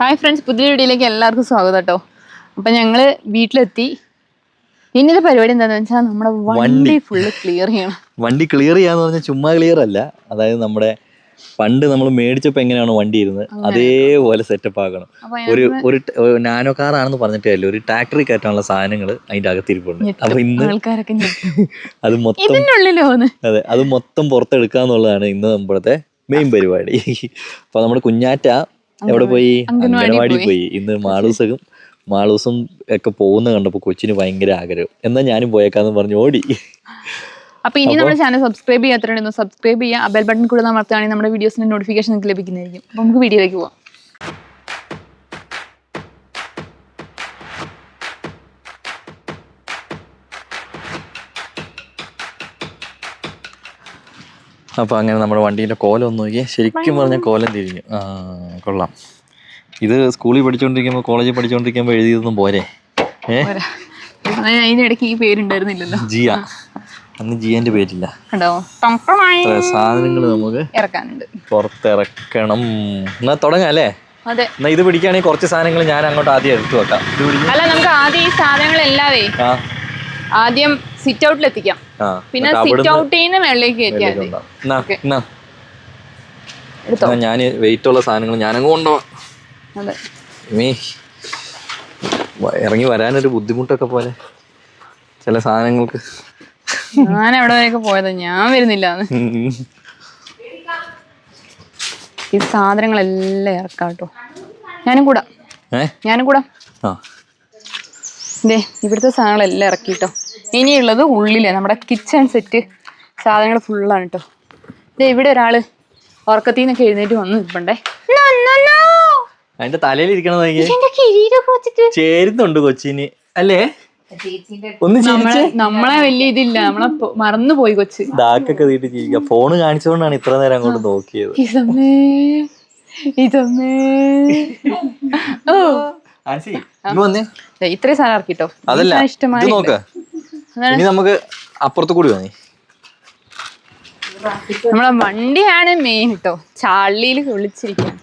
Hi friends പുതിയ വീഡിയോയിലേക്ക് എല്ലാവർക്കും സ്വാഗതം കേട്ടോ അപ്പം ഞങ്ങൾ വീട്ടിലെത്തി. ഇന്നത്തെ പരിപാടി എന്താണെന്ന് വെച്ചാൽ നമ്മുടെ വണ്ടി ഫുള്ള് ക്ലിയർ ചെയ്യണം. വണ്ടി ക്ലിയർ ചെയ്യാന്ന് പറഞ്ഞാൽ ചുമ്മാ ക്ലിയർ അല്ല. അതായത് നമ്മുടെ പണ്ട് നമ്മൾ മേടിച്ചപ്പോൾ എങ്ങനെയാണ് വണ്ടി ഇരുന്നത് അതേപോലെ സെറ്റപ്പ് ആക്കണം. ഒരു ഒരു നാനോ കാർ ആണെന്ന് പറഞ്ഞിട്ടേ അല്ലേ ഒരു ട്രാക്ടറി കയറ്റാനുള്ള സാധനങ്ങൾ അതിന്റെ അകത്തിരിപ്പുണ്ട്. അപ്പൊ ഇന്ന് അത് മൊത്തം അതെ അത് മൊത്തം പുറത്തെടുക്കാന്നുള്ളതാണ് ഇന്ന് നമ്മുടെ മെയിൻ പരിപാടി. അപ്പൊ നമ്മുടെ കുഞ്ഞാറ്റ എവിടെ പോയി? അംഗൻവാടി അംഗനവാടി പോയി. പോയി. ഇന്ന് മാളൂസകും മാളൂസും ഒക്കെ പോകുന്ന കണ്ടപ്പോൾ കൊച്ചിന് ഭയങ്കര ആഗ്രഹം. എന്നാ ഞാനും പോയേക്കാന്ന് പറഞ്ഞു ഓടി. അപ്പൊ ഇനി നമ്മുടെ ചാനൽ സബ്സ്ക്രൈബ് ചെയ്യാത്തവരുണ്ടെന്ന് സബ്സ്ക്രൈബ് ചെയ്യുക. ബെൽ ബട്ടൺ കൂടെ അമർത്തുകയാണെങ്കിൽ നമ്മുടെ വീഡിയോസിന്റെ നോട്ടിഫിക്കേഷൻ നിങ്ങൾക്ക് ലഭിക്കുന്നതായിരിക്കും. അപ്പൊ നമുക്ക് വീഡിയോയിലേക്ക് പോവാം. അപ്പൊ അങ്ങനെ നമ്മുടെ വണ്ടീന്റെ കോലം ഒന്ന് നോക്കിയേ. ശരിക്കും പറഞ്ഞാൽ കോലം തിരിഞ്ഞു. ആ കൊള്ളാം. ഇത് സ്കൂളിൽ പഠിച്ചുകൊണ്ടിരിക്കുമ്പോൾ കോളേജിൽ പഠിച്ചുകൊണ്ടിരിക്കുമ്പോൾ എഴുതിയതൊന്നും പോരെ? ഏ? അതിനിടയ്ക്ക് ഈ പേരുണ്ടായിരുന്നില്ലല്ലോ. ജിയ. അന്ന് ജിയന്റെ പേരില്ല. സാധനങ്ങൾ നമുക്ക് ഇറക്കാനുണ്ട്. പുറത്തിറക്കണം. എന്നാ തുടങ്ങാം അല്ലേ? എന്നാ ഇത് പിടിക്കുകയാണെങ്കിൽ കുറച്ച് സാധനങ്ങൾ ഞാൻ അങ്ങോട്ട് ആദ്യം എടുത്തു വെക്കാം. അല്ല നമുക്ക് ആദ്യം ഈ സാധനങ്ങൾ എല്ലാവേ ആദ്യം സിറ്റ് ഔട്ടിൽ എത്തിക്കാം പിന്നെ സിറ്റ് ഔട്ടിൽ നിന്ന് വെള്ളേക്ക് കയറ്റിയാൽ മതി. ഞാൻ വെയിറ്റ് ഉള്ള സാധനങ്ങൾ ഞാനങ്ങ് കൊണ്ടുപോവാം ഇറങ്ങി വരാനൊരു ബുദ്ധിമുട്ടൊക്കെ പോലെ ചില സാധനങ്ങൾക്ക്. ഞാൻ എവിടെ വരെയൊക്കെ പോയത്. ഞാൻ വരുന്നില്ല. ഈ സാധനങ്ങളെല്ലാം ഇറക്കാം കേട്ടോ ഞാനും കൂടാ. ഞാനും കൂടാ. ഇവിടുത്തെ സാധനങ്ങളെല്ലാം ഇറക്കി കേട്ടോ ഇനിയുള്ളത് ഉള്ളിലെ നമ്മുടെ കിച്ചൺ സെറ്റ് സാധനങ്ങൾ ഫുള്ളാണ് കേട്ടോ ദേ ഇവിടെ ഒരാൾ ഉറക്കത്തിൽ നിന്നൊക്കെ എഴുന്നേറ്റ് വന്ന് നിൽപ്പണ്ടേ. അതിന്റെ തലയിൽ ഇരിക്കണത് ചേരുന്നുണ്ട് കൊച്ചിന്. അല്ലേ? ഒന്ന് നമ്മളെ വലിയ ഇതില്ല. നമ്മളെ മറന്നു പോയി കൊച്ച്. ഡാക്കൊക്കെ തീട്ട് ജീവിക്കുക. ഫോണ് കാണിച്ചുകൊണ്ടാണ് ഇത്ര നേരം അങ്ങോട്ട് നോക്കിയത്. ഇതമ്മേ. ഇതമ്മേ. ഓ ആൻസി ഇങ്ങ് വന്നേ. ദേ ഇത്രയും സാധനം ഇറക്കിട്ടോ. അതല്ല ഇത് ഇഷ്ടമായി നോക്ക് ഇനി നമുക്ക് അപ്പുറത്ത് കൂടി വന്നേ നമ്മളെ വണ്ടിയാണ് മെയിൻ കേട്ടോ ചാളിയിൽ വിളിച്ചിരിക്കും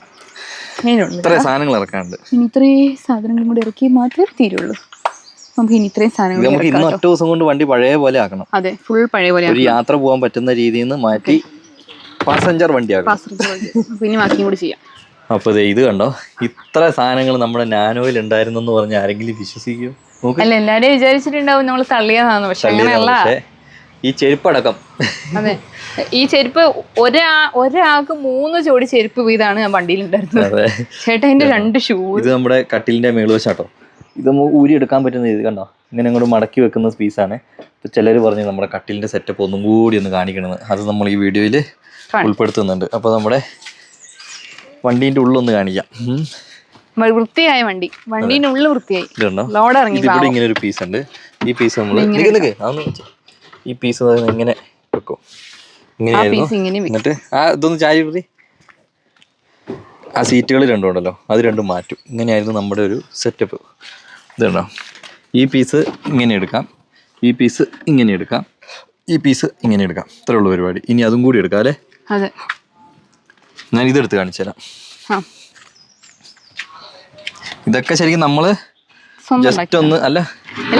ഇത്രേ സാധനങ്ങൾ ഇറക്കാനുണ്ട്. ഇനി ഇത്രയും സാധനങ്ങളും കൂടി ഇറക്കി മാത്രമേ തീരുള്ളൂ. നമുക്ക് ഇനി ഇത്രയും ഇത് സാധനങ്ങൾ നമുക്ക് ഇന്ന് ഒറ്റ ദിവസം കൊണ്ട് വണ്ടി പഴയ പോലെ ആക്കണം. അതെ ഫുൾ പഴയ പോലെ ഒരു യാത്ര പോകാൻ പറ്റുന്ന രീതിയിൽ നിന്ന് മാറ്റി പാസഞ്ചർ വണ്ടി ആക്കണം. പിന്നെ ബാക്കിയും കൂടി ചെയ്യാം. അപ്പൊ ദേ ഇത് കണ്ടോ? ഇത്ര സാധനങ്ങൾ നമ്മുടെ നാനോയിൽ ഉണ്ടായിരുന്നെന്ന് പറഞ്ഞ ആരെങ്കിലും വിശ്വസിക്കൂ. അല്ല എല്ലാരും വിചാരിച്ചിട്ടുണ്ടാവും നമ്മൾ തള്ളിയതാന്ന് പക്ഷെ അങ്ങനെയല്ല. ഈ ചെരുപ്പടക്കം. അതെ. ഈ ചെരുപ്പ് ഒരാ ഒരാൾക്ക് മൂന്ന് ജോഡി ചെരുപ്പ് വീതാണ് ഞാൻ വണ്ടിയിൽ ഉണ്ടായിരുന്നത്. ചേട്ടാ ചേട്ടന്റെ രണ്ട് ഷൂ. ഇത് നമ്മുടെ കട്ടിലിന്റെ മേളുവശാട്ടോ ഇത് നമുക്ക് ഊരി എടുക്കാൻ പറ്റുന്ന ഇത് കണ്ടോ? ഇങ്ങനെ അങ്ങോട്ട് മടക്കി വെക്കുന്ന പീസാണ് ഇപ്പൊ ചിലർ പറഞ്ഞു നമ്മുടെ കട്ടിലിന്റെ സെറ്റപ്പ് ഒന്നും കൂടി ഒന്ന് കാണിക്കണമെന്ന്. അത് നമ്മൾ ഈ വീഡിയോയിൽ. ഉൾപ്പെടുത്തുന്നുണ്ട്. അപ്പൊ നമ്മുടെ വണ്ടീന്റെ ഉള്ളൊന്ന് കാണിക്കാം. വൃത്തിയായ വണ്ടി. വണ്ടീന്റെ ഉള്ളിൽ വൃത്തിയായി. ലോഡ് ഇറങ്ങി ഇങ്ങനെ ഒരു പീസ് ഉണ്ട്. ഈ പീസ് നമ്മൾ ഈ പീസ് ഇങ്ങനെ വെക്കും. എന്നിട്ട് ആ ഇതൊന്ന് ചായ പ്രതി ആ സീറ്റുകൾ രണ്ടും ഉണ്ടല്ലോ. അത് രണ്ടും മാറ്റും. ഇങ്ങനെയായിരുന്നു നമ്മുടെ ഒരു സെറ്റപ്പ് ഇതുണ്ടോ? ഈ പീസ് ഇങ്ങനെ എടുക്കാം. ഈ പീസ് ഇങ്ങനെ എടുക്കാം. ഈ പീസ് ഇങ്ങനെ എടുക്കാം. ഇത്രേ ഉള്ളൂ പരിപാടി. ഇനി അതും കൂടി എടുക്കാം അല്ലേ? അതെ. ഞാൻ ഇതെടുത്ത് കാണിച്ചു തരാം ഇതൊക്കെ ശരിക്കും നമ്മൾ ജസ്റ്റ് ഒന്ന് അല്ല.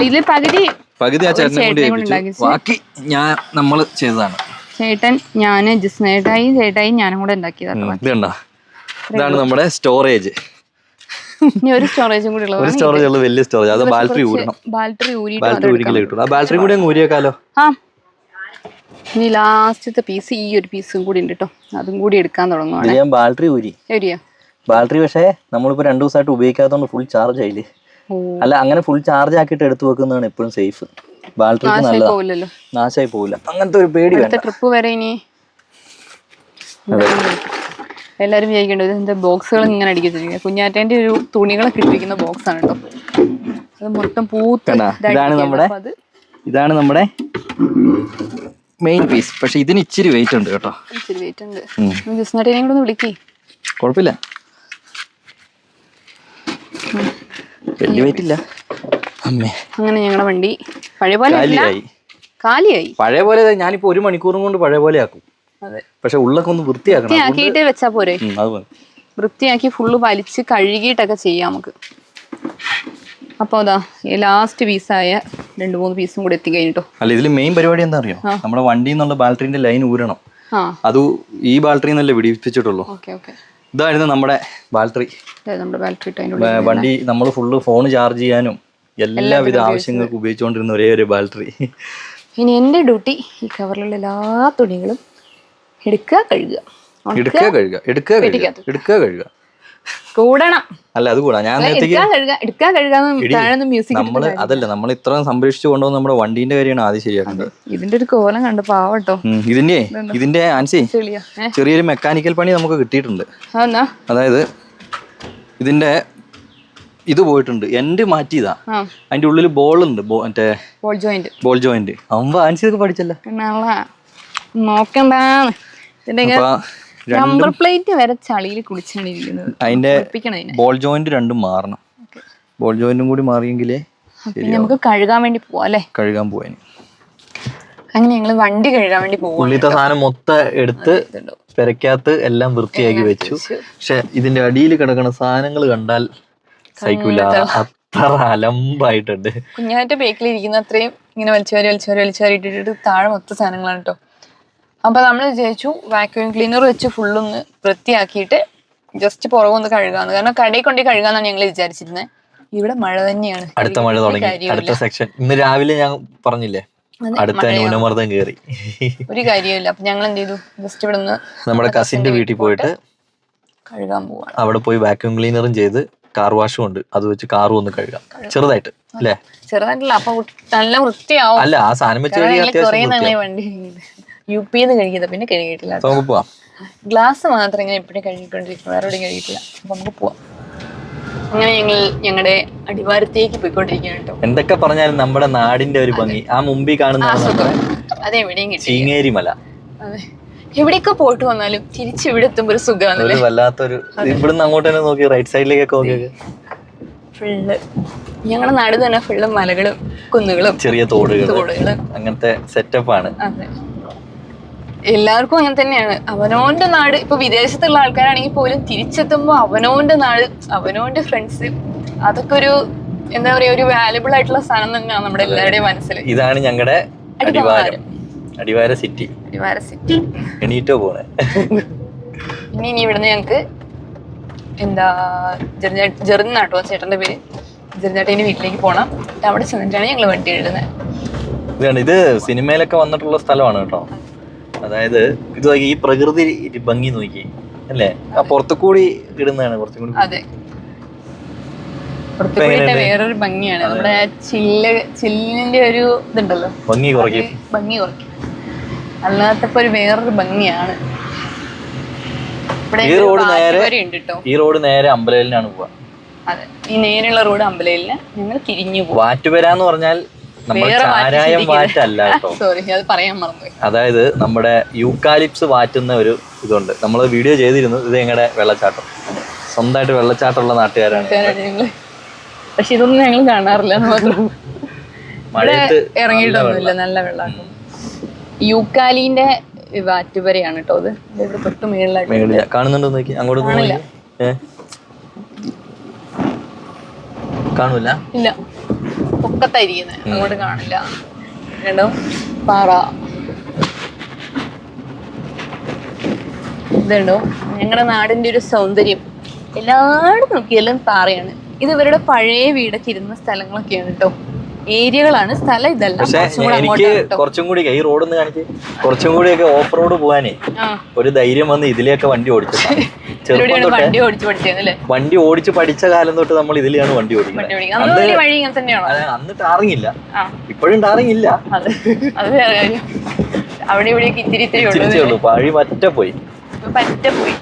ഇതിൽ പകുതി പകുതി ആ ചേട്ടനെ കൊണ്ട് ഏൽപ്പിച്ചു. ബാക്കി ഞാൻ നമ്മൾ ചെയ്തതാണ്. ചേട്ടൻ ഞാൻ ജിസ്നേട്ടായി ചേട്ടായി ഞാനും കൂടെ ഉണ്ടാക്കിയതാണ് ഉം, ഇത് കണ്ടോ? ഇതാണ് നമ്മുടെ സ്റ്റോറേജ് ഇനി ഒരു സ്റ്റോറേജും കൂടി ഒരു ഉള്ളത് സ്റ്റോറേജ് ഉള്ള വലിയ സ്റ്റോറേജ് അത് ബാറ്ററി ഊരണം. ബാറ്ററി ബാറ്ററി കിട്ടുള്ളൂ. ആ ബാറ്ററി കൂടി അങ്ങ് ഊരിയേക്കാലോ? ആ. ഇനി ലാസ്റ്റത്തെ പീസ് ഈ ഒരു പീസും കൂടി ഉണ്ട് കേട്ടോ അതും കൂടി എടുക്കാൻ തുടങ്ങുവാണ്. ബാറ്ററി ഊരി. ബാറ്ററി പക്ഷേ നമ്മളിപ്പോ രണ്ടു ദിവസമായിട്ട് ഉപയോഗിക്കാത്തതുകൊണ്ട് ഫുൾ ചാർജ് ആയില്ലേ? അല്ല അങ്ങനെ ഫുൾ ചാർജ് ആക്കിയിട്ട് എടുത്തു വെക്കുന്നതാണ് എപ്പോഴും സേഫ് ബാറ്ററിക്ക് നാശമായി നല്ലതാ. പോവില്ലല്ലോ. നാശമായി പോവില്ല. അങ്ങനത്തെ ഒരു പേടി വേണ്ട. ട്രിപ്പ് വരെ ഇനി എല്ലാരും വിചാരിക്കേണ്ടത് ഇതിന്റെ ബോക്സുകൾ ഇങ്ങനെ അടിക്കുന്നത് കുഞ്ഞാറ്റേന്റെ ഒരു തുണികളൊക്കെ ഇട്ടിരിക്കുന്ന ബോക്സ് ആണ് കേട്ടോ. അത് മൊത്തം പൂത്ത് ഇതാണ് നമ്മുടെ ഇതാണ് നമ്മുടെ മെയിൻ പീസ് പക്ഷെ ഇതിന് ഇച്ചിരി വെയിറ്റ് ഉണ്ട് കേട്ടോ. ഇച്ചിരി വെയിറ്റ് ഉണ്ട്. കൂടെ ഒന്ന് വിളിക്കേ. കുഴപ്പമില്ല. വലിയ വെയിറ്റ് ഇല്ല. അമ്മേ. അങ്ങനെ ഞങ്ങളുടെ വണ്ടി പഴയ പോലെ കാലിയായി. കാലിയായി. പഴയ പോലെ ഞാനിപ്പോ ഒരു മണിക്കൂറും കൊണ്ട് പഴയ പോലെ ആക്കും. പക്ഷെ ഉള്ളൊക്കെ ഒന്ന് വൃത്തിയാക്കണം. ആക്കിയിട്ട് വെച്ചാ പോരെ? വൃത്തിയാക്കി ഫുള്ള് വലിച്ച് കഴുകിയിട്ടൊക്കെ ചെയ്യാം നമുക്ക്. അപ്പോൾ അതാ ഈ ലാസ്റ്റ് പീസായ രണ്ട് മൂന്ന് പീസും കൂടെ എത്തിക്കഴിഞ്ഞിട്ടോ അല്ല ഇതിൽ മെയിൻ പരിപാടി എന്താ അറിയോ? നമ്മുടെ വണ്ടി എന്നുള്ള ബാറ്ററിന്റെ ലൈൻ ഊരണം. അത് ഈ ബാറ്ററി എന്നല്ലേ വിടിപ്പിച്ചിട്ടുള്ളൂ ഓക്കെ ഓക്കെ. ഇതായിരുന്നു നമ്മുടെ ബാറ്ററി. നമ്മുടെ ബാറ്ററി വണ്ടി നമ്മൾ ഫുള്ള് ഫോൺ ചാർജ് ചെയ്യാനും എല്ലാവിധ ആവശ്യങ്ങൾക്ക് ഉപയോഗിച്ചുകൊണ്ടിരുന്ന ഒരേ ഒരു ബാറ്ററി. ഇനി എന്റെ ഡ്യൂട്ടി ഈ കവറിലുള്ള എല്ലാ തുണികളും എടുക്കുക കഴുകുക. എടുക്കുക കഴുകുക എടുക്കുക കഴുകുക എടുക്കുക കഴുകുക. കൂടണം. അല്ല അത് കൂടാ. ഞാൻ എടുക്കാൻ കഴുകാന്ന് മ്യൂസിക് നമ്മൾ അതല്ല നമ്മൾ ഇത്രയും സംരക്ഷിച്ചു കൊണ്ടോ നമ്മുടെ വണ്ടീന്റെ കാര്യമാണ് ആദ്യം ശരിയാക്കുന്നത് ഇതിന്റെ ഒരു കോലം കണ്ട് പാവട്ടോ. ഇതിന്റെ ഇതിന്റെ ആൻസി ചെറിയൊരു മെക്കാനിക്കൽ പണി നമുക്ക് കിട്ടിയിട്ടുണ്ട്. അതായത് ഇതിന്റെ ഇത് പോയിട്ടുണ്ട്. എന്റെ മാറ്റിയതാ. അതിന്റെ ഉള്ളിൽ ബോൾ ഉണ്ട്. മറ്റേ ബോൾ ജോയിന്റ് ബോൾ ജോയിന്റ് അമ്പ ആൻസി ഇതൊക്കെ പഠിച്ചല്ലോ അപ്പൊ നമ്പർ പ്ലേറ്റ് വരെ ചളിയിൽ കുളിച്ചാണ് ഇരിക്കുന്നത് അതിന്റെ ബോൾ ജോയിന്റ് രണ്ടും മാറണം. ബോൾ ജോയിന്റും കൂടി മാറിയെങ്കിലേ നമുക്ക് കഴുകാൻ വേണ്ടി പോവാം അല്ലേ? കഴുകാൻ പോവാൻ അങ്ങനെ ഞങ്ങൾ വണ്ടി കഴുകാൻ വേണ്ടി പോകും ഉള്ളിത്തെ സാധനം മൊത്തം എടുത്ത് പെരക്കകത്ത് എല്ലാം വൃത്തിയാക്കി വെച്ചു. പക്ഷെ ഇതിന്റെ അടിയിൽ കിടക്കുന്ന സാധനങ്ങൾ കണ്ടാൽ സഹിക്കൂല. അത്ര അലമ്പായിട്ടുണ്ട്. കുഞ്ഞാറ്റ ബേക്കിൽ ഇരിക്കുന്ന അത്രയും ഇങ്ങനെ വലിച്ചോറി വലിച്ചോറി വലിച്ചോറി ഇട്ടിട്ട് താഴെ മൊത്തം സാധനങ്ങളാണ് കേട്ടോ അപ്പൊ നമ്മൾ വിചാരിച്ചു വാക്യൂം ക്ലീനർ വെച്ച് ഫുള്ളൊന്ന് വൃത്തിയാക്കിയിട്ട് ജസ്റ്റ് പുറകൊന്ന് കഴുകാന്ന്. കാരണം കടയിൽ കൊണ്ടേ കഴുകാന്നാണ് ഞങ്ങൾ വിചാരിച്ചിരുന്നത് ഇവിടെ മഴ തന്നെയാണ്. അടുത്ത മഴ തുടങ്ങി. അടുത്ത സെക്ഷൻ ഇന്ന് രാവിലെ ഞാൻ പറഞ്ഞില്ലേ? അടുത്ത ന്യൂനമർദ്ദം കയറി ഒരു കാര്യമില്ല അപ്പൊ ഞങ്ങൾ എന്ത് ചെയ്തു? ജസ്റ്റ് ഇവിടെ നിന്ന് നമ്മുടെ കസിന്റെ വീട്ടിൽ പോയിട്ട് കഴുകാൻ പോവാണ്. അവിടെ പോയി വാക്യൂം ക്ലീനറും ചെയ്ത് കാർ വാഷും ഉണ്ട്. അത് വെച്ച് കാറും ഒന്ന് കഴുകാം. ചെറുതായിട്ട് അല്ലേ? ചെറുതായിട്ടില്ല. അപ്പൊ നല്ല വൃത്തിയാവും. അല്ല ആ സാധനം വെച്ച് കഴുകി ഞങ്ങൾ പി നിന്ന് കഴുകിയത് യു പിന്ന് കഴുകിയിട്ടില്ല നമുക്ക് പോവാം. ഗ്ലാസ് മാത്രം ഇങ്ങനെ എപ്പോഴും കഴുകിക്കൊണ്ടിരിക്കും വേറെ എവിടെയും കഴുകിയിട്ടില്ല അപ്പൊ നമുക്ക് പോവാം. അങ്ങനെ ഞങ്ങൾ ഞങ്ങളുടെ അടിവാരത്തേക്ക് പോയിക്കൊണ്ടിരിക്കുകയാണ് കേട്ടോ. എന്തൊക്കെ പറഞ്ഞാലും നമ്മുടെ നാടിന്റെ ഒരു ഭംഗി. ആ മുമ്പിൽ കാണുന്ന അതെവിടെയും ചീങ്ങേരി മല. അതെ. എവിടെയൊക്കെ പോയിട്ട് വന്നാലും തിരിച്ച് ഇവിടെ എത്തുമ്പോ ഒരു സുഖമാണ് വല്ലാത്തൊരു ഇവിടുന്ന് അങ്ങോട്ട് തന്നെ നോക്കി റൈറ്റ് സൈഡിലേക്കൊക്കെ നോക്കി ഫുള്ള്. ഞങ്ങളുടെ നാട് തന്നെ ഫുള്ള് മലകളും കുന്നുകളും ചെറിയ തോടുകളും. അങ്ങനത്തെ സെറ്റപ്പാണ് അതെ. എല്ലാവർക്കും അങ്ങനെ തന്നെയാണ്. അവനോന്റെ നാട് ഇപ്പൊ വിദേശത്തുള്ള ആൾക്കാരാണെങ്കിൽ പോലും തിരിച്ചെത്തുമ്പോ അവനോന്റെ നാട് അവനോന്റെ ഫ്രണ്ട്സ് അതൊക്കെ ഒരു എന്താ പറയാ ഒരു വാലുബിൾ ആയിട്ടുള്ള സാധനം തന്നെയാണ് നമ്മുടെ എല്ലാവരുടെയും മനസ്സിൽ ഇതാണ് ഞങ്ങളുടെ അടിവാരം. അടിവാര. സിറ്റി അടിവാര സിറ്റി എണീറ്റോ പോണേ. ഇനി ഇനി ഇവിടുന്ന് ഞങ്ങക്ക് എന്താ ജെറിനാട്ടോ ചേട്ടന്റെ പേര്. ജെറിനാട്ടേന്റെ വീട്ടിലേക്ക് പോണം. അവിടെ ചെന്നിട്ടാണ് ഞങ്ങൾ വണ്ടി എഴുതുന്നത് ഇതാണ് ഇത് സിനിമയിലൊക്കെ വന്നിട്ടുള്ള സ്ഥലമാണ് കേട്ടോ. അതായത് ഇത് നോക്കി, ഈ പ്രകൃതി ഭംഗി നോക്കി അല്ലേ? ആ പുറത്തു കൂടി ഇടുന്നതാണ് കുറച്ചും കൂടി വേറൊരു ഭംഗിയാണ്. നമ്മുടെ ചില്ല ചില്ല് ചില്ലിന്റെ ഒരു ഇതുണ്ടല്ലോ. ഭംഗി കുറയ്ക്കും. ഭംഗി കുറയ്ക്കും. അല്ലാത്തപ്പോ ഒരു വേറൊരു ഭംഗിയാണ്. ഇവിടെ ഈ റോഡ് നേരെ- ഈ റോഡ് നേരെ അമ്പലയിലാണ് പോവാ. അതെ. ഈ നേരെയുള്ള റോഡ് അമ്പലയിലിന് ഞങ്ങൾ തിരിഞ്ഞു പോകും വാറ്റുപെര എന്ന് പറഞ്ഞാൽ നമ്മൾ ചാരായം. വാറ്റല്ല കേട്ടോ. അതായത് നമ്മുടെ യൂക്കാലിപ്സ് വാറ്റുന്ന ഒരു ഇതുണ്ട്. നമ്മൾ വീഡിയോ ചെയ്തിരുന്നു ഇത് ഞങ്ങളുടെ വെള്ളച്ചാട്ടം. സ്വന്തമായിട്ട് വെള്ളച്ചാട്ടമുള്ള നാട്ടുകാരാണ് പക്ഷെ ഇതൊന്നും ഞങ്ങൾ കാണാറില്ല മഴയത്ത് ഇറങ്ങിയിട്ടൊന്നുമില്ല നല്ല വെള്ളം. യൂക്കാലിന്റെ വാറ്റുവരയാണ് കേട്ടോ അത് ഇത് ഇവിടെ തൊട്ട് മേളിലായിട്ട് കാണുന്നുണ്ടോ നോക്കി അങ്ങോട്ട് കാണൂല? ഇല്ല. പൊക്കത്തായിരിക്കുന്നത് അങ്ങോട്ട് കാണില്ല. കണ്ടോ പാറ. ഇതുണ്ടോ? ഞങ്ങളുടെ നാടിന്റെ ഒരു സൗന്ദര്യം. എല്ലായിടും നോക്കിയാലും പാറയാണ്. ഇത് ഇവരുടെ പഴയ വീടൊക്കെ ഇരുന്ന സ്ഥലങ്ങളൊക്കെയാണ് കേട്ടോ ഏരിയകളാണ് സ്ഥലം ഇതല്ല. പക്ഷെ എനിക്ക് കുറച്ചും കൂടി ഈ റോഡ് ഒന്ന് കാണിച്ച് കുറച്ചും കൂടിയൊക്കെ ഓഫ് റോഡ് പോകാനേ ഒരു ധൈര്യം വന്ന് ഇതിലെയൊക്കെ വണ്ടി ഓടിച്ചു വണ്ടി ഓടിച്ചു വണ്ടി ഓടിച്ച് പഠിച്ച കാലം തൊട്ട് നമ്മൾ ഇതിലെയാണ് വണ്ടി ഓടിക്കുന്നത്. അന്ന് ടാറിങ്ങില്ല ഇപ്പോഴും ടാറിങ്ങില്ല അവിടെ ഇവിടെയൊക്കെ ഇത്തിരി ഇത്തിരി ഉള്ളൂ വഴി പറ്റ പോയി. പറ്റ പോയി.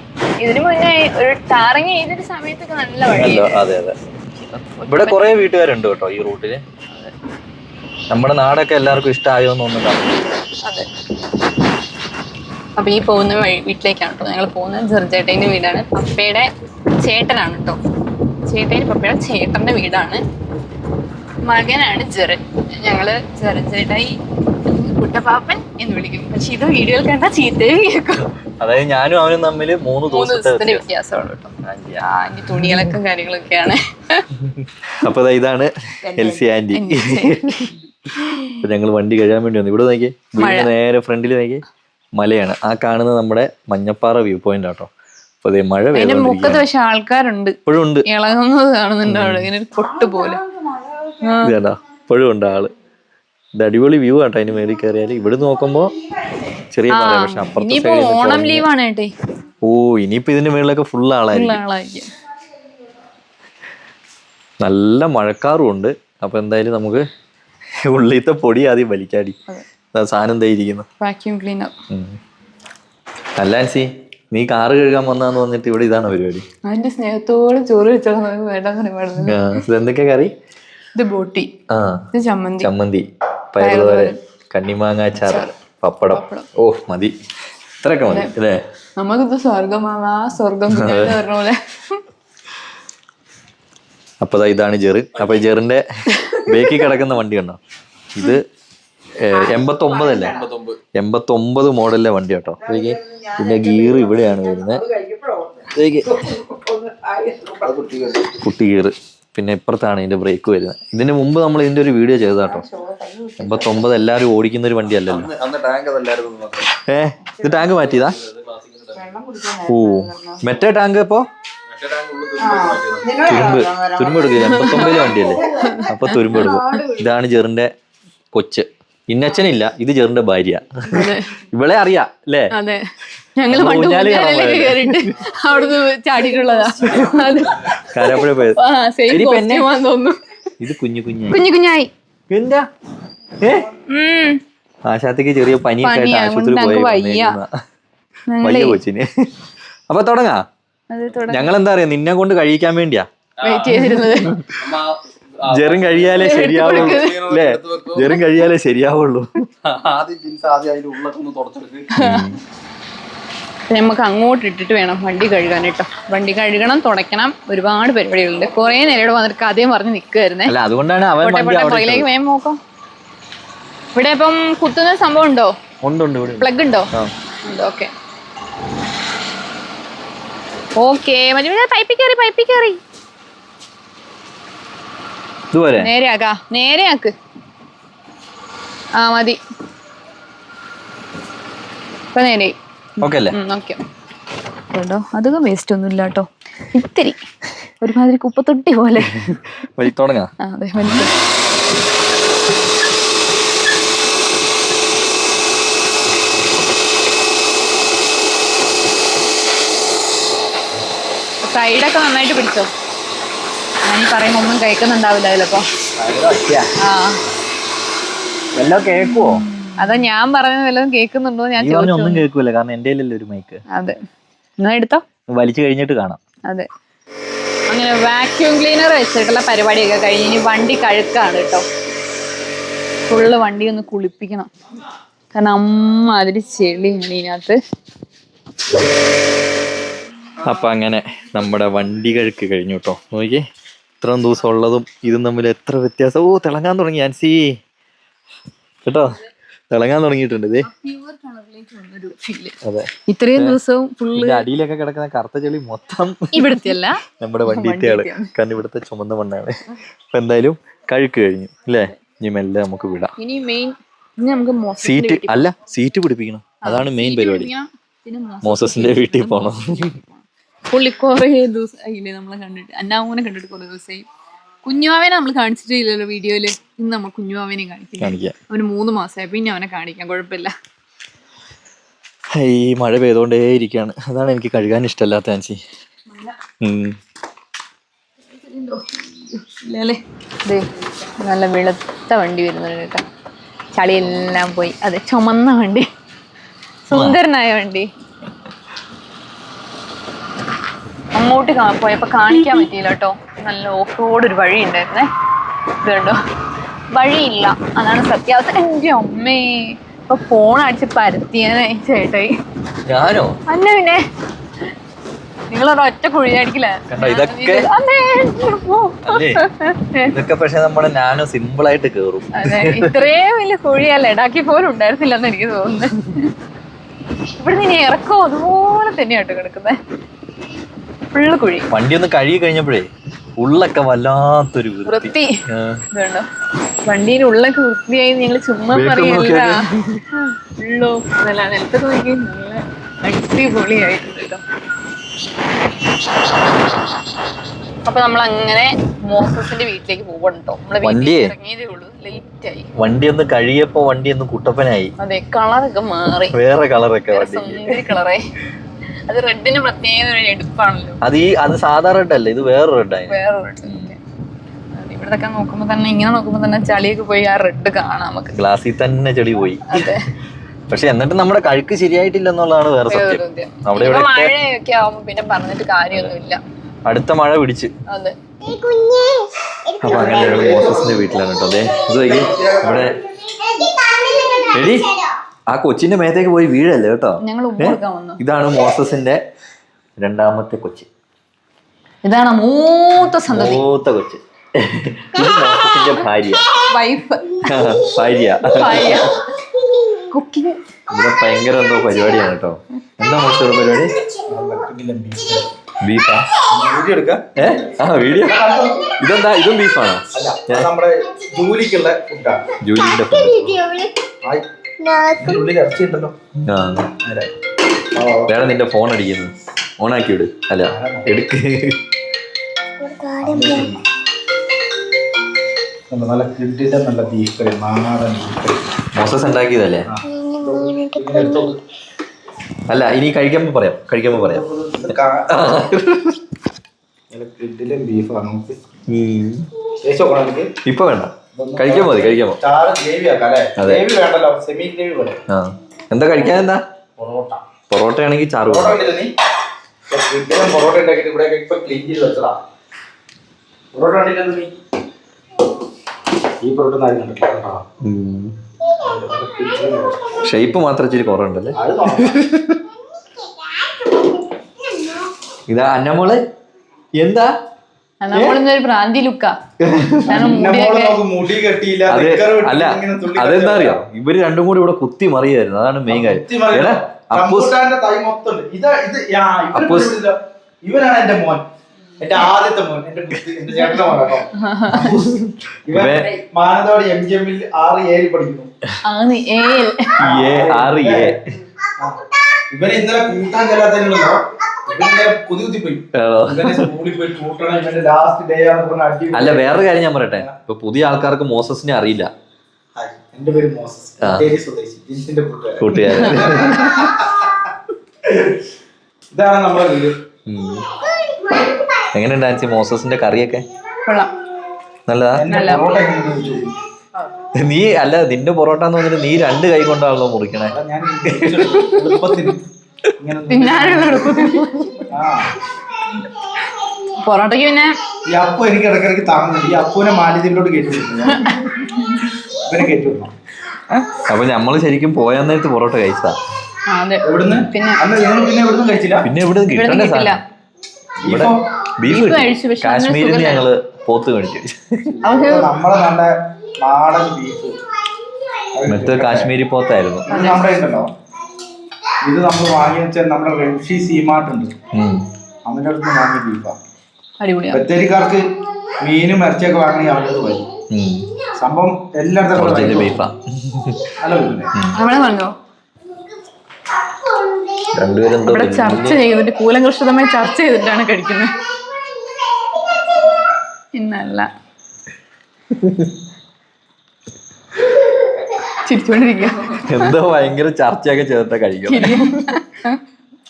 ഇതിനു മുന്നേ ഒരു ടാറിങ് ചെയ്തൊരു സമയത്തൊക്കെ നല്ല വഴി അതെ അതെ. ഇവിടെ കുറെ വീട്ടുകാരുണ്ട് കേട്ടോ ഈ റൂട്ടിൽ. നമ്മുടെ നാടൊക്കെ എല്ലാവർക്കും ഇഷ്ടമായോ എന്നൊന്നും അതെ. അപ്പൊ ഈ പോകുന്ന വഴി വീട്ടിലേക്കാണ് കേട്ടോ. ഞങ്ങൾ പോകുന്നത് ജെർജേട്ടേന്റെ വീടാണ്. പപ്പയുടെ ചേട്ടനാണ് കേട്ടോ. ചേട്ടേന്റെ പപ്പയുടെ ചേട്ടന്റെ വീടാണ്. മകനാണ് ജെറൻ. ഞങ്ങൾ ജെർജേട്ടായി കുട്ടപ്പാപ്പൻ എന്ന് വിളിക്കും. പക്ഷെ ഇത് വീഡിയോയിൽ കണ്ടാ ചീത്തയും കേൾക്കും. അതായത് ഞാനും അവനും തമ്മിൽ മൂന്ന് മൂന്ന് ദിവസത്തെ ദിവസത്തിന്റെ വ്യത്യാസമാണ് കേട്ടോ. ആന്റി തുണികളൊക്കെ കാര്യങ്ങളൊക്കെയാണ്. അപ്പൊ ഇതാണ് എൽ സി ആന്റി അപ്പൊ ഞങ്ങൾ വണ്ടി കഴിയാൻ വേണ്ടി വന്നു. ഇവിടെ നോക്കിയേ വീടിന് നേരെ ഫ്രണ്ടിൽ നോക്കി മലയാണ്. ആ കാണുന്നത് നമ്മുടെ മഞ്ഞപ്പാറ വ്യൂ പോയിന്റ് ആട്ടോ. അപ്പൊ അതെ മഴ മുക്കത്ത് പക്ഷെ ആൾക്കാരുണ്ട്. ഇപ്പോഴും ഉണ്ട് ഇളകുന്നത് കാണുന്നുണ്ട് അവിടെ. ഇങ്ങനെ ഒരു പൊട്ട് പോലെ. ഇപ്പോഴും ഉണ്ട് ആൾ. ഇത് അടിപൊളി വ്യൂ ആട്ടോ അതിന് മേളിൽ കയറിയാൽ ഇവിടെ നോക്കുമ്പോ ചെറിയ മല പക്ഷെ അപ്പുറത്തെ ഓണം ലീവാണ് ഏട്ടേ. ഓ ഇനിയിപ്പോ ഇതിന്റെ മേളിലൊക്കെ ഫുൾ ആളായിരിക്കും. നല്ല മഴക്കാറും ഉണ്ട്. അപ്പൊ എന്തായാലും നമുക്ക് ഉള്ളിലത്തെ പൊടി ആദ്യം വലിക്കാടി. സാധനം തയ്യിരിക്കുന്നു വാക്യൂം ക്ലീനർ അല്ല ആൻസി നീ കാറ് കഴുകാൻ വന്നാന്ന് പറഞ്ഞിട്ട് ഇവിടെ ഇതാണ് പരിപാടി. അതിന്റെ സ്നേഹത്തോട് ചോറ് വേണ്ടെന്ന് പാടുന്നത് എന്തൊക്കെ കറി? ഇത് ബോട്ടി. ആ. ചമ്മന്തി. ചമ്മന്തി. പയറുതോരൻ കണ്ണിമാങ്ങാച്ചാർ പപ്പടം. ഓ മതി. ഇത്രയൊക്കെ മതി അല്ലേ? നമുക്കിത് സ്വർഗമാവാ സ്വർഗം പറഞ്ഞ പോലെ. അപ്പൊ ഇതാണ് ജെറ്. അപ്പൊ ജെറിന്റെ ബേക്കിൽ കിടക്കുന്ന വണ്ടി കണ്ടോ? ഇത് എൺപത്തൊമ്പതല്ലേ? എൺപത്തൊമ്പത് മോഡലിലെ വണ്ടി കേട്ടോ. പിന്നെ ഇതിന്റെ ഗിയർ ഇവിടെയാണ് വരുന്നത്. കുട്ടി ഗിയർ പിന്നെ ഇപ്പുറത്താണ് ഇതിന്റെ ബ്രേക്ക് വരുന്നത്. ഇതിന് മുമ്പ് നമ്മൾ ഇതിന്റെ ഒരു വീഡിയോ ചെയ്തതാട്ടോ. എൺപത്തൊമ്പത് എല്ലാവരും ഓടിക്കുന്ന ഒരു വണ്ടി അല്ലല്ലോ. അന്ന് ടാങ്ക് അതല്ലായിരുന്നു ഏ ഇത് ടാങ്ക് മാറ്റിയതാ? ഓ മറ്റേ ടാങ്ക് ഇപ്പോ? തുരുമ്പ് എടുക്കില്ല എൺപത്തൊമ്പതിലെ വണ്ടിയല്ലേ? അപ്പൊ തുരുമ്പ് എടുക്കും ഇതാണ് ജെറിന്റെ കൊച്ച്. ഇന്നച്ഛനില്ല ഇത് ജെറിന്റെ ഭാര്യ. ഇവളെ അറിയാ അല്ലേ? ഞങ്ങൾ പണ്ട് അവിടുന്ന് ചാടിയിട്ടുള്ളതാ. കാരാപ്പുഴ പോയത്. ഇത് കുഞ്ഞു കുഞ്ഞു കുഞ്ഞു കുഞ്ഞായി. എന്താ? ആശാത്തേക്ക് ചെറിയ പനിയൊക്കെ ആശുപത്രി പോയി വയ്യ. കൊച്ചിന്. അപ്പൊ തുടങ്ങി. ഞങ്ങൾ എന്താ പറയാ നിന്നെ കൊണ്ട് കഴിക്കാൻ വേണ്ടിയാ. വെയിറ്റ് ചെയ്തിരുന്നത്. ജെറും കഴിയാലേ ശരിയാവുള്ളൂ. അല്ലേ? ജെറും കഴിയാലേ ശരിയാവുള്ളൂ. നമുക്ക് അങ്ങോട്ട് ഇട്ടിട്ട് വേണം വണ്ടി കഴുകാൻ കേട്ടോ വണ്ടി കഴുകണം തുടക്കണം ഒരുപാട് പരിപാടികളുണ്ട്. കുറെ നേരം വന്നിട്ട് കഥയും പറഞ്ഞ് നിക്കുവായിരുന്നേ. അതുകൊണ്ടാണ് അവൻ വണ്ടി പോട്ടെ പുറകിലേക്ക് വേഗം നോക്കാം ഇവിടെ ഇപ്പം കുത്തുന്ന സംഭവം ഉണ്ടോ? ഉണ്ട് ഉണ്ട് ഇവിടെ പ്ലഗ് ഉണ്ടോ. ഓക്കെ ഓക്കെ മതി പൈപ്പിൽ കയറി പൈപ്പിൽ കയറി. ഇതുപോലെ. നേരെ ആക്കാ നേരെ ആ മതി. ഇപ്പൊ നേരെ. ഓക്കെ അല്ലേ? ഓക്കെ. കേട്ടോ അധികം വേസ്റ്റ് ഒന്നും ഇല്ല കേട്ടോ. ഇത്തിരി. ഒരുമാതിരി കുപ്പത്തൊട്ടി പോലെ. തുടങ്ങാം അതെ സൈഡൊക്കെ നന്നായിട്ട് പിടിച്ചോ. ഞാൻ പറയുമ്പോ ഒന്നും കഴിക്കുന്നുണ്ടാവില്ല അതിലപ്പോ ആ. എല്ലാം കേൾക്കുവോ? അതാ ഞാൻ പറയുന്നത് വല്ലതും കേൾക്കുന്നുണ്ടോ ഞാൻ ഒന്നും കേൾക്കൂല കാരണം എന്റെ ഒരു മൈക്ക് അതെ. എന്നാ എടുത്തോ? വലിച്ചു കഴിഞ്ഞിട്ട് കാണാം. അതെ. അങ്ങനെ വാക്യൂം ക്ലീനർ വെച്ചിട്ടുള്ള പരിപാടിയൊക്കെ കഴിഞ്ഞ് ഇനി വണ്ടി കഴുക്കാണ് കേട്ടോ. ഫുള്ള് വണ്ടി ഒന്ന് കുളിപ്പിക്കണം. കാരണം അമ്മ അതിൽ ചെളിയാണ് ഇതിനകത്ത്. അപ്പൊ അങ്ങനെ നമ്മുടെ വണ്ടി കഴുക്ക് കഴിഞ്ഞു കേട്ടോ നോക്കിയേ ഇത്രയും ദിവസം ഉള്ളതും ഇതും തമ്മിൽ എത്ര വ്യത്യാസം? ഓ തിളങ്ങാൻ തുടങ്ങി ആൻസി കേട്ടോ? തിളങ്ങാൻ തുടങ്ങിയിട്ടുണ്ട് ഇതേ. അതെ. ഇത്രയും ദിവസവും ഫുള്ള് അടിയിലൊക്കെ കിടക്കുന്ന കറുത്ത ചെളി മൊത്തം ഇവിടുത്തെ അല്ല നമ്മുടെ വണ്ടിത്തെയാണ് കാരണം ഇവിടുത്തെ ചുമന്ന മണ്ണാണ്. അപ്പൊ എന്തായാലും കഴുക്ക് കഴിഞ്ഞു അല്ലേ ഇനി മെല്ലെ നമുക്ക് വിടാം. ഇനി മെയിൻ ഇനി നമുക്ക് മോശം സീറ്റ് അല്ല സീറ്റ് പിടിപ്പിക്കണം. അതാണ് മെയിൻ പരിപാടി. മോസസിന്റെ വീട്ടിൽ പോണം. പുള്ളി കുറേ ദിവസം നമ്മളെ കണ്ടിട്ട്. അന്നാമൂനെ കണ്ടിട്ട് കുറേ ദിവസമായി കുഞ്ഞുമാവനെ നമ്മൾ കാണിച്ചിട്ടില്ലല്ലോ വീഡിയോയിൽ. ഇന്ന് നമ്മൾ കുഞ്ഞുമാവനെയും കാണിക്കില്ല. കാണിക്കാം. അവന് മൂന്ന് മാസമായി പിന്നെ അവനെ കാണിക്കാം. കുഴപ്പമില്ല. ഈ മഴ പെയ്തോണ്ടേ ഇരിക്കാണ്. അതാണ് എനിക്ക് കഴുകാൻ ഇഷ്ടമല്ലാത്ത ആൻസി. ഉം. ഇല്ലല്ലേ? ദേ നല്ല വെളുത്ത വണ്ടി വരുന്നുണ്ട് കേട്ടോ. ചളിയെല്ലാം പോയി. അതെ ചുമന്ന വണ്ടി. സുന്ദരനായ വണ്ടി. അങ്ങോട്ട് പോയപ്പോൾ പോയപ്പോ കാണിക്കാൻ പറ്റിയില്ല കേട്ടോ. നല്ല ഓഫ് റോഡ് ഒരു വഴി ഉണ്ടായിരുന്നേ. ഇത് കണ്ടോ? വഴിയില്ല. അതാണ് സത്യാവസ്ഥ. എന്റെ അമ്മേ. ഇപ്പൊ ഫോൺ അടിച്ച് പരത്തിയാനായി ചേട്ടായി. ഞാനോ? അന്ന പിന്നെ. നിങ്ങളൊരു ഒറ്റ കുഴിയടിക്കില്ല ഇതൊക്കെ- അല്ലേ? ഇതൊക്കെ പക്ഷെ നമ്മുടെ നാനോ സിമ്പിൾ ആയിട്ട് കേറും. ഇത്രയും വലിയ കുഴിയല്ല ഇടാക്കി പോലും ഉണ്ടായിരുന്നില്ലെന്ന് എനിക്ക് തോന്നുന്നു. ഇവിടെ നിന്ന് ഇറക്കോ? അതുപോലെ തന്നെയാട്ടോ കിടക്കുന്നത് ഫുള്ള് കുഴി. വണ്ടി ഒന്ന് കഴുകി കഴിഞ്ഞപ്പോഴേ ഉള്ളൊക്കെ വല്ലാത്തൊരു വൃത്തി. ഇതുണ്ടോ? വണ്ടിയുടെ ഉള്ളൊക്കെ വൃത്തിയായി ഞങ്ങൾ ചുമ്മാ പറയുന്നില്ല പറയല്ല. ഉള്ളോ. നല്ല നിലത്തൊക്കെ നോക്കി നല്ല അടിപൊളിയായിട്ടുണ്ട് കേട്ടോ. അപ്പൊ നമ്മൾ അങ്ങനെ മോസസിന്റെ വീട്ടിലേക്ക് പോകണ്ടോ നമ്മളെ വണ്ടി ഒന്ന് കഴിയപ്പോ വണ്ടി ഒന്ന് കുട്ടപ്പനായി. അതെ കളറൊക്കെ മാറി. വേറെ കളറൊക്കെ സുന്ദരി കളറേ അത് റെഡിന് പ്രത്യേക ഒരു എടുപ്പാണല്ലോ. അത് ഈ അത് സാധാരണ റെഡ് അല്ല? ഇത് വേറെ റെഡായി വേറെ റെഡ് ഇവിടത്തൊക്കെ നോക്കുമ്പോ തന്നെ ഇങ്ങനെ നോക്കുമ്പോ തന്നെ ചളിയൊക്കെ പോയി ആ റെഡ് കാണാം നമുക്ക്. ഗ്ലാസ്സിൽ തന്നെ ചെളി പോയി. അതെ. പക്ഷെ എന്നിട്ട് നമ്മുടെ കഴുക്ക് ശരിയായിട്ടില്ല എന്നുള്ളതാണ് വേറെ സത്യം. നമ്മുടെ ഇവിടെ മഴയൊക്കെ ആവുമ്പോ പിന്നെ പറഞ്ഞിട്ട് കാര്യമൊന്നുമില്ല. അടുത്ത മഴ പിടിച്ച്. അതെ. അപ്പൊ അങ്ങനെ മോസസിന്റെ വീട്ടിലാണ് കേട്ടോ. അതെ ഇത് ഇവിടെ എടി ആ കൊച്ചിന്റെ മേത്തേക്ക് പോയി വീഴല്ലേ കേട്ടോ? ഞങ്ങൾ ഉമ്മ വന്നു. ഇതാണ് മോസസിന്റെ രണ്ടാമത്തെ കൊച്ച്. ഇതാണ് മൂത്ത സന്തതി. മൂത്ത കൊച്ച്. ഭാര്യ. വൈഫ്. ഭാര്യ. കുക്കിംഗ്. ഇവിടെ ഭയങ്കര എന്തോ പരിപാടിയാണ് കേട്ടോ. എന്താ മോശം പരിപാടി? ബീഫാ? വീഡിയോ എടുക്കാം ഏ? ആ വീഡിയോ. ഇതെന്താ? ഇതും ബീഫാണോ? നമ്മുടെ ജോലിക്കുള്ള ഫുഡാണ് ജൂലിന്റെ ഫുഡ് വേറെ നിന്റെ ഫോൺ അടിക്കുന്നു. ഓണാക്കി വിട്. അല്ല എടുക്ക്. നല്ല നല്ല ബീഫ് കറി നാടൻ ബീഫ് കറി. മോസസ് ഉണ്ടാക്കിയതല്ലേ? അല്ല ഇനി കഴിക്കുമ്പോ പറയാം. കഴിക്കുമ്പോ പറയാം. ഇപ്പൊ വേണ്ട. കഴിക്കാൻ മതി കഴിക്കാൻ എന്താ കഴിക്കാൻ എന്താ? പൊറോട്ട. ആണെങ്കിൽ ചാറ് പൊറോട്ട ഇവിടെ ക്ലീൻ ചെയ്ത് വെച്ചതാ. പൊറോട്ട ഉണ്ടല്ലോ നീ? ഈ പൊറോട്ട. ഷേപ്പ് മാത്രം ഇച്ചിരി കുറവുണ്ടല്ലേ? ഇതാ അന്നമോൾ. എന്താ? നമ്മളിന്നൊരു ഭ്രാന്തി ലുക്കാ. മുടി കെട്ടിയില്ല അല്ല ഇങ്ങനെ തുള്ളി അതെന്താ അറിയോ? ഇവർ രണ്ടും കൂടി ഇവിടെ കുത്തി മറിയായിരുന്നു. അതാണ് മെയിൻ കാര്യം. അപ്പൂസ് ഇവനാണ് എന്റെ മോൻ. എന്റെ ആദ്യത്തെ മോൻ. എന്റെ എന്റെ ചേട്ടന്റെ ഇവൻ മാനന്തവാടി എം ജി എമ്മിൽ ആറ് ഏഴ് പഠിക്കുന്നു. ഇന്നലെ കൂട്ടാൻ ചെല്ലാത്തതിനുള്ളതോ ഇവനെ കുതി പോയി ആണോ? ഇവനെ പോയി കൂട്ടണം ഇവന്റെ ലാസ്റ്റ് ഡേ ആണെന്ന് പറഞ്ഞ അടി അല്ല വേറൊരു കാര്യം ഞാൻ പറയട്ടെ? ഇപ്പൊ പുതിയ ആൾക്കാർക്ക് മോസസിനെ അറിയില്ല. എന്റെ പേര് മോസസ്. ആ. ബത്തേരി സ്വദേശി ജിൻസിന്റെ കൂട്ടുകാരൻ. കൂട്ടുകാരൻ. ഇതാണ് നമ്മുടെ വീട്. ഉം. എങ്ങനെയുണ്ട് ആൻസി മോസസിന്റെ കറിയൊക്കെ? കൊള്ളാം. നല്ലതാ? നീ അല്ല നിന്റെ പൊറോട്ട എന്ന് പറഞ്ഞിട്ട് നീ രണ്ട് കൈ കൊണ്ടാണല്ലോ മുറിക്കണേ. തിന്നാനുള്ള പൊറോട്ടയ്ക്ക് പിന്നെ? ഈ അപ്പു എനിക്ക് ഇടയ്ക്കിടയ്ക്ക് താങ്ങുന്നുണ്ട്. ഈ അപ്പുവിനെ മാലിന്യത്തിലോട്ട് കയറ്റി വിടുന്നു ഞാൻ. ഇവനെ കയറ്റി വിടണം അപ്പൊ നമ്മൾ ശരിക്കും പോയാൻ നേരത്ത് പൊറോട്ട കഴിച്ചതാ. ആ, അതെ. എവിടുന്ന്? പിന്നെ അന്ന് പിന്നെ എവിടുന്ന് കഴിച്ചില്ല. പിന്നെ ഇവിടെ ഇവിടെ കിട്ടണ്ട കിട്ടില്ല സാധനം. ഇവിടെ ബീഫോ? ബീഫ് ബീഫ് കഴിച്ചു, പക്ഷെ അതിന് കാശ്മീരിൽ നിന്ന് സുഖമില്ല. ഞങ്ങൾ പോത്ത് മേടിച്ചു. നമ്മളെ നല്ല നാടൻ ബീഫ്. മറ്റേ കാശ്മീരി പോത്തായിരുന്നു. നമ്മുടെ ഉണ്ടല്ലോ ഇത് നമ്മൾ വാങ്ങി വെച്ചാൽ നമ്മുടെ റെംഷി സീമാർട്ട് ഉണ്ട്. അവന്റെ അടുത്ത് വാങ്ങി ബീഫാണ് ബത്തേരിക്കാർക്ക് മീനും ഇറച്ചിയൊക്കെ വാങ്ങണമെങ്കിൽ അവന്റെ അടുത്ത് വരും സംഭവം എല്ലായിടത്തും എന്തോ ഇവിടെ ചർച്ച ചെയ്തിട്ട് കൂലങ്കൃഷിതമായി ചർച്ച ചെയ്തിട്ടാണ് കഴിക്കുന്നത്. ഇന്നല്ല. ചിരിച്ചോണ്ടിരിക്കുക എന്തോ ഭയങ്കര ചർച്ചയൊക്കെ ചെയ്തിട്ടാ കഴിക്കും.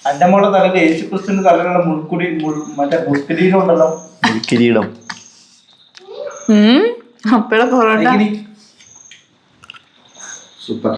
അന്റെ മോളെ തലയിൽ യേശു ക്രിസ്തുവിന്റെ തലയിലുള്ള മുൾക്കുടി മുൾ- മറ്റേ മുൾക്കിരീടം ഉണ്ടല്ലോ. കിരീടം അപ്പഴ പൊറോട്ട സൂപ്പർ.